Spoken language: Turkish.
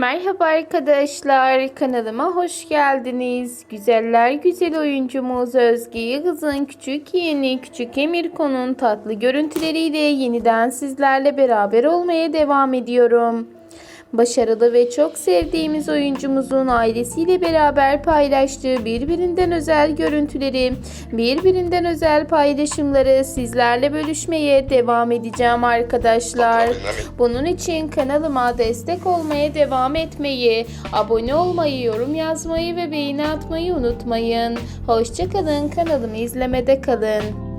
Merhaba arkadaşlar, kanalıma hoş geldiniz. Güzeller güzel oyuncumuz Özge Yıldız'ın küçük yeğeni Küçük Emirko'nun tatlı görüntüleriyle yeniden sizlerle beraber olmaya devam ediyorum. Başarılı ve çok sevdiğimiz oyuncumuzun ailesiyle beraber paylaştığı birbirinden özel görüntüleri, birbirinden özel paylaşımları sizlerle bölüşmeye devam edeceğim arkadaşlar. Bunun için kanalıma destek olmaya devam etmeyi, abone olmayı, yorum yazmayı ve beğeni atmayı unutmayın. Hoşçakalın, kanalımı izlemede kalın.